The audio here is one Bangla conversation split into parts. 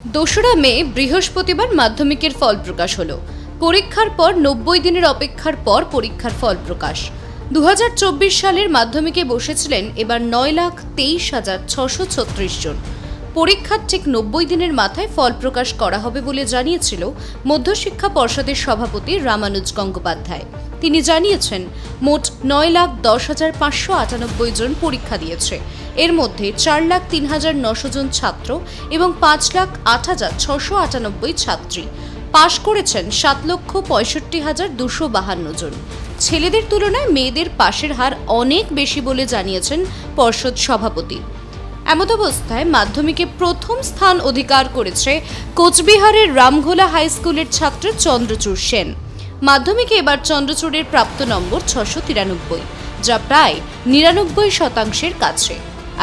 দোসরা মে, বৃহস্পতিবার মাধ্যমিকের ফল প্রকাশ হলো। পরীক্ষার পর নব্বই দিনের অপেক্ষার পর পরীক্ষার ফল প্রকাশ। দু হাজার চব্বিশ সালের মাধ্যমিকে বসেছিলেন এবার নয় লাখ তেইশ হাজার ছশো ছত্রিশ জন। পরীক্ষার ঠিক নব্বই দিনের মাথায় ফল প্রকাশ করা হবে বলে জানিয়েছিল মধ্যশিক্ষা পর্ষদের সভাপতি রামানুজ গঙ্গোপাধ্যায়। তিনি জানিয়েছেন, মোট নয় লাখ দশ হাজার পাঁচশো আটানব্বই জন পরীক্ষা দিয়েছে। এর মধ্যে চার লাখ তিন হাজার নশো জন ছাত্র এবং পাঁচ লাখ আট হাজার ছশো আটানব্বই ছাত্রী। পাশ করেছেন সাত লক্ষ পঁয়ষট্টি হাজার দুশো বাহান্ন জন। ছেলেদের তুলনায় মেয়েদের পাশের হার অনেক বেশি বলে জানিয়েছেন পর্ষদ সভাপতি। এমতাবস্থায় মাধ্যমিকে প্রথম স্থান অধিকার করেছে কোচবিহারের রামঘোলা হাই স্কুলের ছাত্র চন্দ্রচূড় সেন। মাধ্যমিকে এবার চন্দ্রচূড়ের প্রাপ্ত নম্বর ছশো তিরানব্বই, যা প্রায় নিরানব্বই শতাংশের কাছে।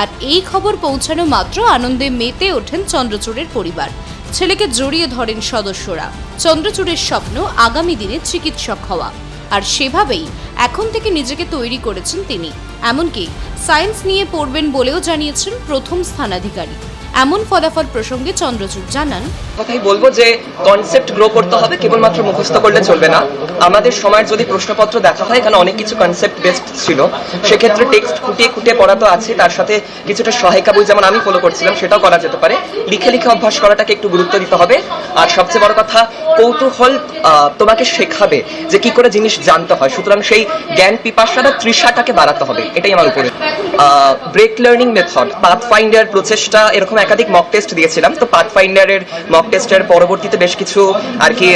আর এই খবর পৌঁছানো মাত্র আনন্দে মেতে ওঠেন চন্দ্রচূড়ের পরিবার। ছেলেকে জড়িয়ে ধরেন সদস্যরা। চন্দ্রচূড়ের স্বপ্ন আগামী দিনে চিকিৎসক হওয়া। আর সেভাবেই এখন থেকে নিজেকে তৈরি করেছেন তিনি। এমনকি সায়েন্স নিয়ে পড়বেন বলেও জানিয়েছেন প্রথম স্থানাধিকারী। এমন ফলাফল প্রসঙ্গে চন্দ্রচূড় জানান। কথাই বলব যে কনসেপ্ট গ্রো করতে হবে, কেবলমাত্র মুখস্থ করলে চলবে না। আমাদের সময়ের যদি প্রশ্নপত্র দেখা হয়, এখানে অনেক কিছু কনসেপ্ট বেসড ছিল। সেক্ষেত্রে টেক্সট খুঁটিয়ে খুঁটিয়ে পড়া তো আছে, তার সাথে কিছুটা সহায়িকা বই যেমন আমি ফলো করছিলাম, সেটাও করা যেতে পারে। লিখে লিখে অভ্যাস করাটাকে একটু গুরুত্ব দিতে হবে। আর সবচেয়ে বড় কথা, কৌতূহল তোমাকে শেখাবে যে কি করে জিনিস জানতে হয়। সুতরাং সেই জ্ঞান পিপাসা বা তৃষাটাকে বাড়াতে হবে, এটাই আমার উপরে। Break learning method path finder প্রচেষ্টা, এরকম একাধিক মক টেস্ট দিয়েছিলাম। তো পাথ ফাইন্ডারের মক টেস্টের পরবর্তীতে বেশ কিছু আর কি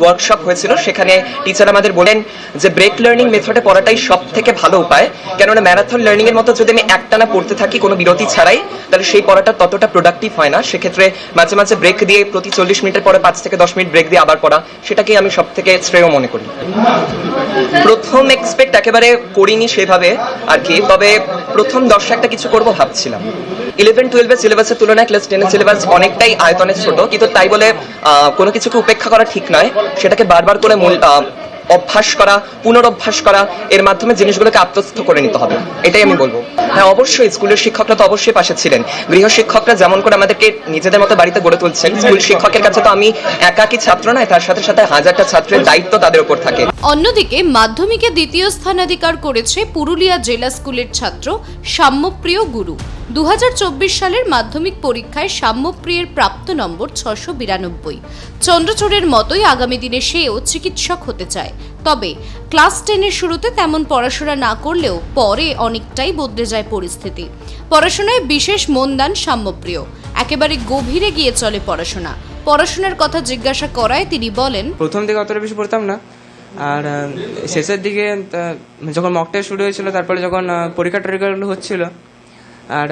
ওয়ার্কশপ হয়েছিল। সেখানে টিচার আমাদের বলেন যে ব্রেক লার্নিং মেথডে পড়াটাই সব থেকে ভালো উপায়। কেননা ম্যারাথন লার্নিং এর মতো যদি আমি একটানা পড়তে থাকি কোনো বিরতি ছাড়াই, তাহলে সেই পড়াটা ততটা প্রোডাক্টিভ হয় না। সেক্ষেত্রে মাঝে মাঝে ব্রেক দিয়ে প্রতি চল্লিশ মিনিটের পরে পাঁচ থেকে দশ মিনিট ব্রেক দিয়ে আবার পড়া, সেটাকেই আমি সব থেকে শ্রেয় মনে করি। প্রথম এক্সপেক্ট একেবারে করিনি সেভাবে আর কি, তবে প্রথম দশে একটা কিছু করব ভাবছিলাম। ইলেভেন টুয়েলভের সিলেবাসের তুলনায় ক্লাস টেনের সিলেবাস অনেকটাই আয়তনে ছোট, কিন্তু তাই বলে কোনো কিছুকে উপেক্ষা করা ঠিক নয়। সেটাকে বারবার করে মূল অভ্যাস করা, পুনরভ্যাস করা, এর মাধ্যমে জিনিসগুলোকে আত্মস্থ করে নিতে হবে। এটাই আমি বলব। হ্যাঁ অবশ্যই স্কুলের শিক্ষকরা তো অবশ্যই পাশে ছিলেন। গৃহ শিক্ষকরা যেমন করে আমাদেরকে নিজেদের মতো বাড়িতে গড়ে তুলছেন, স্কুল শিক্ষকের কাছে তো আমি একাকী ছাত্র নয়, তার সাথে সাথে হাজারটা ছাত্রের দায়িত্ব তাদের উপর থাকে। অন্যদিকে মাধ্যমিকে দ্বিতীয় স্থানাধিকার করেছে পুরুলিয়া জেলা স্কুলের ছাত্র সাম্যপ্রিয় গুরু। দু হাজার চব্বিশ সালের মাধ্যমিক পরীক্ষায় সাম্যপ্রিয়ের প্রাপ্ত নম্বর ছশো বিরানব্বই। চন্দ্রচূড়ের মতোই আগামী দিনে সেও চিকিৎসক হতে চায়। তবে ক্লাস টেনের শুরুতে তেমন পড়াশোনা না করলেও পরে অনেকটাই বদলে যায় পরিস্থিতি। পড়াশোনায় বিশেষ মন দেন সাম্যপ্রিয়। একেবারে গভীরে গিয়ে চলে পড়াশোনা। পড়াশোনার কথা জিজ্ঞাসা করায় তিনি বলেন, প্রথম দিকে অতটা বেশি পড়তাম না। আর শেষের দিকে যখন মক টেস্ট শুরু হয়েছিল, তারপরে যখন পরীক্ষা টরীক্ষাগুলো হচ্ছিল আর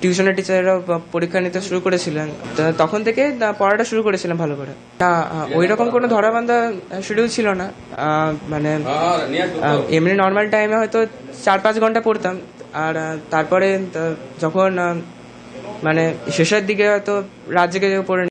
টিউশনের টিচাররাও পরীক্ষা নিতে শুরু করেছিলেন। তখন থেকে পড়াটা শুরু করেছিলাম ভালো করে। না ওই রকম কোনো ধরাবান্ধা শিডিউল ছিল না। মানে এমনি নর্মাল টাইমে হয়তো চার পাঁচ ঘণ্টা পড়তাম। আর তারপরে যখন মানে শেষের দিকে হয়তো রাত জেগে জেগে পড়ে